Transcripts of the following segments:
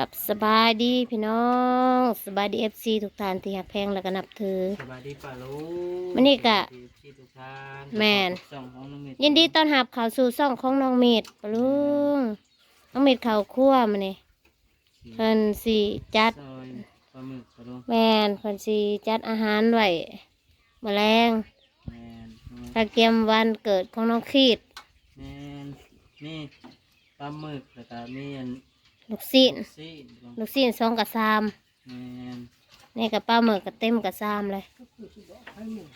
กับสบายดีพี่น้องสบายดีเอฟซีทุกท่านที่หักแพงแล้วก็นับถือสบายดีป่าลูวันนี้ก็ที่ทุกท่านแม่นส่องของน้องเมธยินดีต้อนรับเข้าสู่ซ่องของน้องเมดปะลุงน้องเมดเข้าครั่วมาเนี่ยเพิ่นสิจัดซอยปลาหมึกป่าลูกแมนเพิ่นสิจัดอาหารไว้แมลงแม่นตะเกียมวันเกิดของน้องขีดแม่นนี่ปลาหมึกแล้วก็มีอัน ลูกซีนซีนลูกซีนสองกับสามแม่นนี่กับป้าหมึกกับเต็มกับสามเลย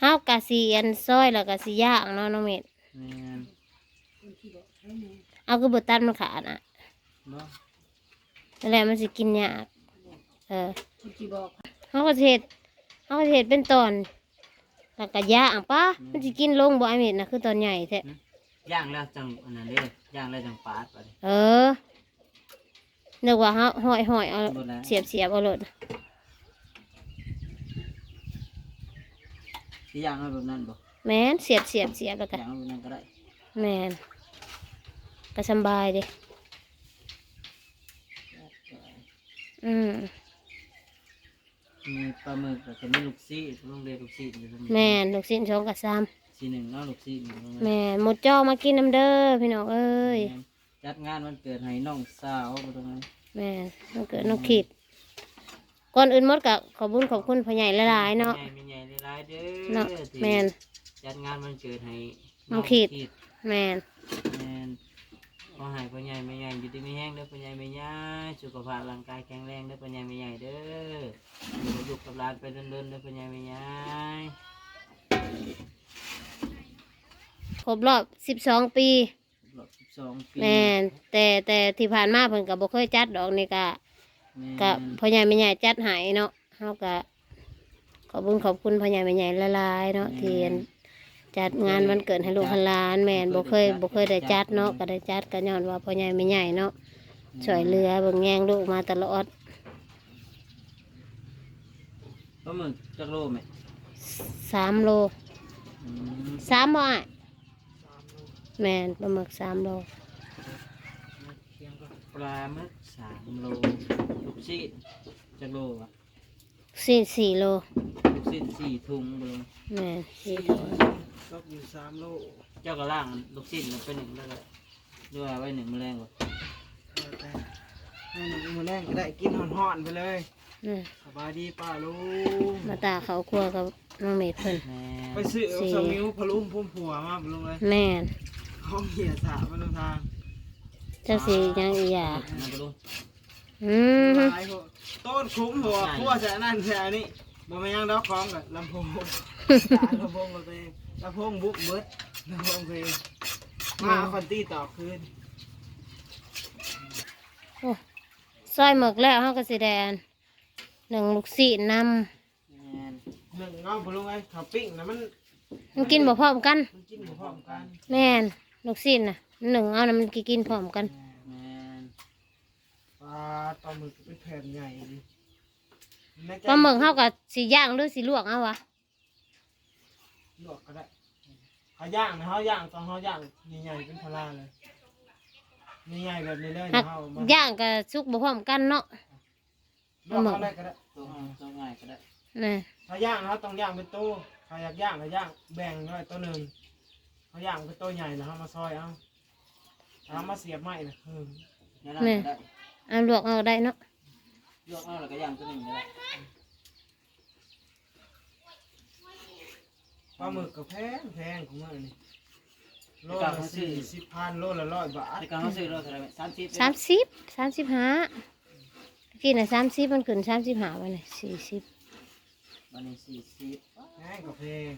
เฮากะสีอันซอยแล้วก็สีย่างเนาะน้องเมดแม่นเอาคือบ่ตัดมันขาดอะเนาะนั่นแหละมันสิกินยากเออเขาก็สิเฮ็ดเขาก็สิเฮ็ดเป็นตอนแล้วก็ย่างปะมันสิกินลงบ่ไอเม็ดนะคือตอนใหญ่แท้ย่างแล้วจังอันนั้นเด้ย่างแล้วจังปาดไปเออ นึกว่าเขาห้อยห้อยเอาหมดแล้วเสียบเสียบเอาโลดสิย่างเอาแบบนั้นบ่แม่นเสียบเสียบเสียบแล้วก็ย่างเอาแบบนั้นก็ได้แม่นก็สำบายเดิอืมมีปลาหมึกแล้วก็มีลูกซีนลงเรียนลูกซีนอยู่ตรงนี้แม่นลูกชิ้นสองกับสามซีหนึ่งเนาะลูกซีนอยู่ตรงนั้นแม่นหมดจอมากินน้ำเด้อพี่น้องเอ้ย จัดงานวันเกิดให้น้องสาวบ่ตรงนั้นแม่ต้องเกิดน้องขีดก่อนอื่นหมดกับขอบคุญขอบคุณพ่อใหญ่หลายๆเนาะใหญ่ไม่ใหญ่หลายๆเด้เนาะอที่แม่นจัดงานวันเกิดให้น้องขีดขีดแม่นแม่นขอให้พ่อใหญ่ไม่ใหญ่อยู่ดีไม่แห้งเด้อพ่อใหญ่ไม่ใหญ่สุขภาพร่างกายแข็งแรงเด้อพ่อใหญ่ไม่ใหญ่เด้ออยู่กับลูกกับหลานไปเดินๆเด้อพ่อใหญ่ไม่ใหญ่ครบรอบสิบสองปีรอบ สิบสองปีแม่นแต่แต่ที่ผ่านมาเพิ่นก็บ่เคยจัดดอกนี่ก็แม่นก็พ่อใหญ่แม่ใหญ่จัดให้เนาะเฮาก็ขอบคุญขอบคุณพ่อใหญ่แม่ใหญ่หลายๆเนาะที่จัดงานวันเกิดให้ลูกให้หลานแม่นบ่เคยบ่เคยได้จัดเนาะก็ได้จัดก็ย้อนว่าพ่อใหญ่แม่ใหญ่เนาะช่วยเหลือเบิ่งแยงลูกมาตลอดปลาหมึกจักโลไหมสามโลอืมสามบ่อ้าย แม่นปลาหมึกสามโลปลาหมึกสามโลลูกซีนจักโลวะสี่สี่โลลูกซีนสี่ถุงเบิ่งแม่นสี่โลก็อยู่สามโลเจ้าก็ล่างลูกซีนมันเป็นหนึ่งแล้วก็ด้วยไว้หนึ่งแมลงก่อนแต่ให้หนูมาแรงก็ได้กินห่อนๆไปเลยอืมสบายดีป้าลุงมาตาเขาครัวกับน้องเมดเพิ่นแม่ไปซื้อเอาสมิวพะลุมพุ่มผัวมาพะลุงเลย แม่น ห้องเหี่ยสามาลงทางเจ้าสียังอีหยามาดูอืมหลายพวกต้นคุ้มหัวขั้วแสนั่นแสนี่บ่แม่นยังดอกของกับลำโพงสายลำโพงกับเพลงลำโพงบุกเบิดลำโพงเพลงมาเอาคอนตี้ต่อคืนซอยหมึกแล้วเฮาก็สิแดนหนึ่งลูกศิษย์นแม่นหนึ่งเอาพะลุงไอ้ข้าวปิ้งนะมันำมันกินบ่พร้อมกัน มันกินบ่พร้อมกัน แม่น ลูกศิษย์น่ะหนึ่งเอานะมันกินพร้อมกันแม่นปลาปลาหมึกเป็นแผ่นใหญ่ดิแใจปลาหมึกเฮาก็สิย่างหรือสิลวกเอาวะลวกก็ได้เขาย่างนะเขาย่างตอนเขาย่างใหญ่ๆเป็นพลาเลยใหญ่ๆแบบนี้เลยหันะกเขามาย่างก็สุกบ่พร้อมกันเนาะลวกเขาได้ก็ได้ตัวเอาตัวง่ายก็ได้นี่เขาย่างนะเขาต้องย่างเป็นตู้เขาอยากย่างเขาย่างแบ่งด้วยตัวหนึ่ง เขาย่างเป็นตัวใหญ่นะเขามาซอยเอาเอามาเสียบไม้นะอืมแล้วนั่นก็ได้เอาลวกเอาได้เนาะลวกเอาแล้วก็ย่างตัวหนึ่งก็ได้ปลาหมึกก็แพงแพงของมันนี่โลละสี่สิบพันโลละร้อยบาทในการเขาซื้อเราเท่าไหร่สามสิบสามสิบสามสิบห้ากินน่ะสามสิบมันขึ้นสามสิบห้าวันนี้สี่สิบวันนี้สี่สิบแพงก็แพง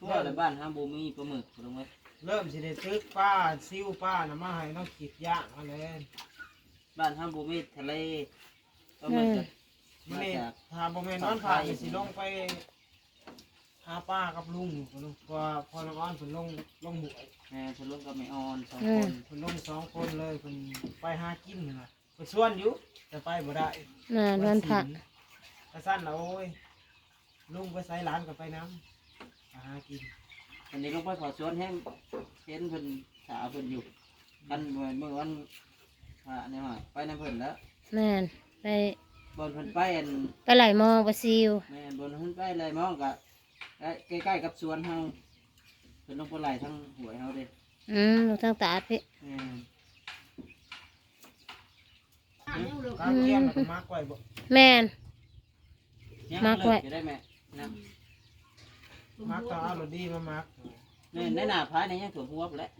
พวกในบ้านห้ามบูมีปลาหมึกลงไว้เริ่มสิได้ตึกป้าซิวป้านะมาให้น้องขีดย่างมาเลยบ้านห้ามบูมีทะเลปลาหมึกจะมื่อนี้ทาบ่แม่นนอนผ่าอีสิลงไปหาป้ากับลุงพุ่นลูกเพราะว่าพอน้องอ้อนเพิ่นลงลงหวยแม่ทะลุกับไม่ออนสองอืคมนเพิ่นลงสองคนเลยเพิ่นไปหากินนั่นล่ะเพิ่นชวนอยู่แต่ไปบ่ได้น่าวันผักศีลกระสั้นน่ะโอ้ยลุงไปใส่หลานก็ไปน้ำ หากินอันนี้ลงไปขอชวนแห้งเห็นเพิ่นสาวเพิ่นอยู่กันเมื่อเมื่อวันพระเนี่ยมาไปในเพิ่นแล้วแม่นไปบนเพิ่นไปอันไปไหลมองไปซิวแม่นบนเพิ่นไปเลยมองกะใกล้ๆกับสวนเฮาเพิ่นลงไปไหลทั้งหวยเฮาเด้อืมลูกทั้งตาดพี่แม่นการเกียมมันมากกว่าบ่แม่นยังมากไว้เลิจะได้แม่นะ มากก็เอารถดีมามักแม่นในหน้าพายในยังถั่วหัวพุ่นแหละ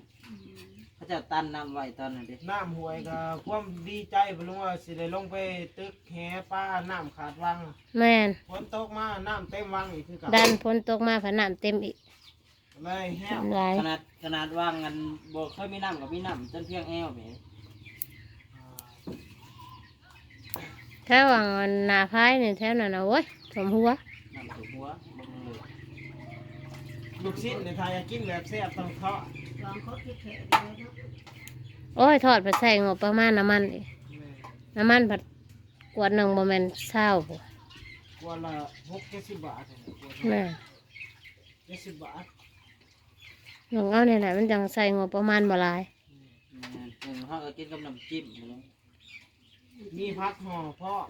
เขาเจะตันน้ำไว้ตอนนั้นเด้น้ำห่วยก็ความดีใจบ่รู้ว่าสิได้ลงไปตึกแหป้าน้ำขาดวังแม่นฝนตกมาน้ำเต็มวังอีกคือเกับดันพ้นตกมาผนังเต็มอีกเลยแห้วหลายขนาดขนาดว่างกันบ่เคยมีน้ำกับมีน้ำจนเพียงแอวแหม่แถววังหนาพายนี่แถวนั้นนะโอ้ยสมหัว น้ำถั่วหัวบ่มึงเลย ลูกชิ้นในไทยกินแบบแซ่บต้องเทาะโอ้ยทอดผัดใส่งบประมาณน้ำมันอีกน้ำมันผัดกวดหนึ่งโมเมนเศร้าบ่กว่าละหกเจ็ดสิบบาทแม่เจ็ดสิบบาทหนึ่งเอาเนี่ยแหละมันจังใส่งบประมาณบ่หลายแม่นเออเฮาก็กินกับน้ำจิ้มบ่ลงมีพักห่อเพาะ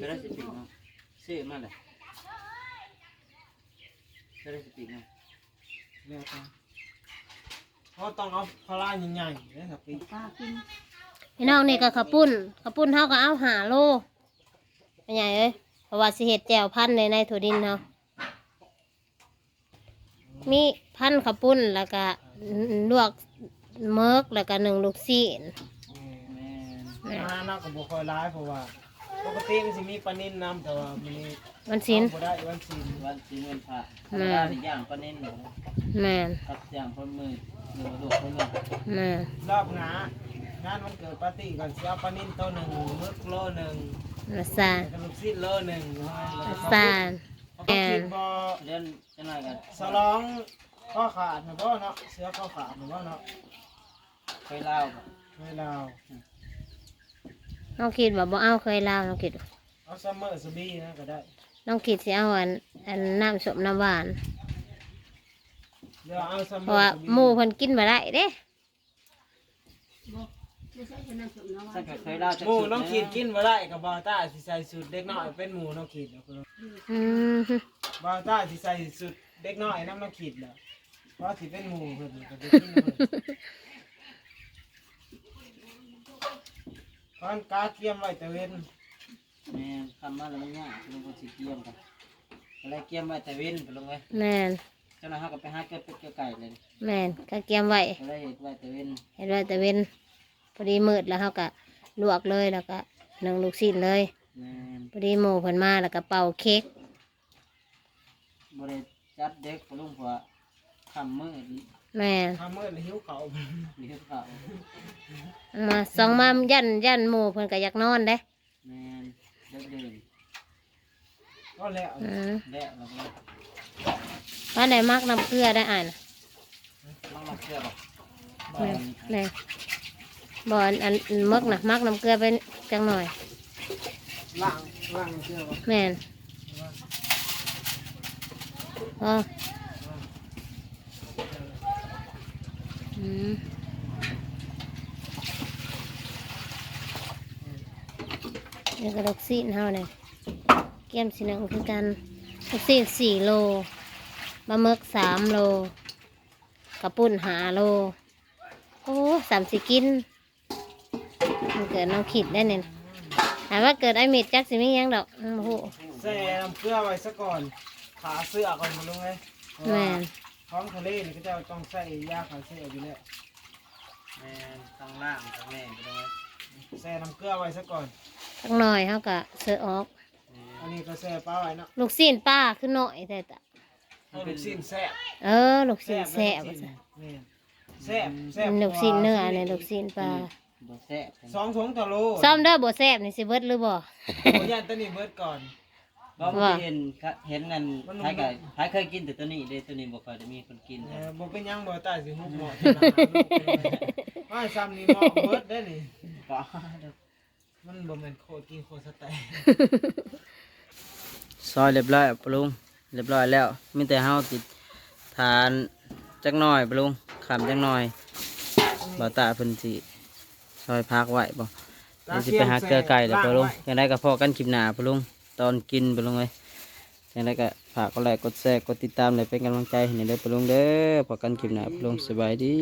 จะได้สติเนาะซื้อมาเลยจะได้สติเนาะ แล้วก็เพราะต้องเอาพลาใหญ่ๆนะครับพี่พี่น้องนี่ก็ข้าวปุ้นข้าวปุ้นเท่าก็เอาหาโลเป็นไงเอ้ยเพราะว่าสิเห็ดแจ่วพันธุ์ในในถั่วดินเนาะมีพันธุ์ข้าวปุ้นแล้วก็ลวกเมิกแล้วก็หนึ่งลูกซีนแม่นอาหารน่าก็บ่ค่อยร้ายเพราะว่าปกติมันสิมีปลานิ่นน้ำแต่ว่ามันนี่วันศิลเอาบ่ได้วันศิลวันสิเงินพระธรรแม่มดาที่ย่างก็เน้นหนู แม่นกับย่างคนมือหรือว่าลูกคนมือแม่นรอบหน้างานวันเกิดปาร์ตี้ก่อนสิเอาปลานิ่นตัวหนึ่งมึกโลหนึ่งนาซาแล้วก็ลูกศิษย์โลหนึ่งนาซาเขาก็คิดบ่เล่นจะหน่อยกันสลองข้อขาดนะบ่เนาะเสือข้อขาดนะบ่เนาะเคยเล่าบ่เวลาน้องคิดว่าบ่เอาเคยเล่าน้องคิดเอาซัมเมอร์สบีนะก็ได้น้องคิดสิเอาอันอันน้ำสมน้ำหวาน เดี๋ยวเอาซัมเพเมอราะว่าร์สบีหมูเพิ่นกินบ่ได้เด้ถ้าเกิดเคยเล่าจะหมูน้องขีดกินบ่ได้กับบาต้าสิใส่สูตรเด็กน้อยเป็นหมูน้องขีดเนาะอืมบาต้าสิใส่สูตรเด็กน้อยน้ำน้องขีดแล้วเพราะสิเป็นหมูเพิ่นก็จะกินเพิ่นตอนกาเกียมไว้แต่เว้นแม่นคำมาแล้วมันยากลุงก็สิเกี่ยมกันอะไรเกี่ยมไว้แต่เว้นไปลงไว้แม่นเจ้าหน้าที่ก็ไปหาเก็บเป็ดเก็บไก่เลยแม่นก็เกียมไว้ก็เลยเห็ดไว้แต่เว้นเห็นว่าแต่เว้นพอดีมืดแล้วเขาก็ลวกเลยแล้วก็หนึ่งลูกชิ้นเลย แม่นพอดีหมูเพิ่นมาแล้วก็เป่าเค้กบริจัดเด็กลุงผัวคำมืดแม่นทำมื้อแล้วหิวเขาวมีเขาเอามาสองมายันยันหมูเพิ่นก็อยากนอนเด้แม่นเดินเดินก็แล้วอืม แดะแล้วก็ ว่าไหนมักน้ำเกลือได้อ่านมังมาเชื่อบอกแม่นแม่นบอนอันอันมึกนะมักน้ำเกลือไปจังหน่อยล้างล้างเสื้อบ่แม่นอ๋ออืมนี่ก็ลูกซีนเฮาเนี่ยเกี่ยมสีหนังคือกันลูกซีนสี่โล บะหมึกสามโลกระปุ่นหาโล โอ้สามสิกิน มันเกิดน้องขิดได้เนี่ยถามว่าเกิดไอเม็ดจักสิมีหยังดอกอืมโอ้โหแช่น้ำเกลือไว้ซะก่อน ขาเสื้อก่อนมาลงเลยเพราะแม่ว่านท้องทะเลนี่ก็จะต้องใส่ยาขาเสื้ออยู่แล้วแม่นข้างล่างข้างแม่ไปเลยแช่น้ำเกลือไว้ซะก่อนสักหน่อยเขาก็เสือออก อันนี้ก็แช่ปลาไว้เนาะ ลูกซีนป้าคือหน่อยแต่ตะ เอาลูกชิ้นแซ่บเออลูกซีนแซ่บลูว่ากซะชิ้นแซ่บแซ่บลูกซีนเนื้อเนี่ยลูกซีนปลาบ่แซ่บสองถุงต่อโลซ่อมเด้อบ่แซ่บนี่สิเบิดหรือบ่โอ้ยันตัวนี้เบิดก่อนบ่บ่เห็นเห็นนั่นท้ายไก่ท้ายเคยกินแต่ตัวนี้เด้ตัวนี้บ่ค่อยได้มีคนกินเอครับอบ่เป็นหยังบ่ตายสิฮุบหมอที่หน้าลูกเลยว่าซ้ำนี่หมอเบิดได้นี่ก็มันบ่แม่นโคตรกินโคตรสไตล์ซอยเรียบร้อยปรุง เรียบร้อยแล้วมีแต่เฮาติดทานจักหน่อยปรุงขำจักหน่อยบ่ตาเพิ่นสิซอยพักไว้บ่เดี๋ยวสิไปหาเกลือไก่แล้วปะลุงยังได้ก็พอกันคลิปหน้าปะลุงตอนกินปะลุงเลยยังได้ก็ฝากกดไลค์กดแชร์กดติดตามเลยเป็นกำลังใจให้หน่อยเด้อปะลุงเด้อพอกันคลิปหน้าปะลุงสบายดี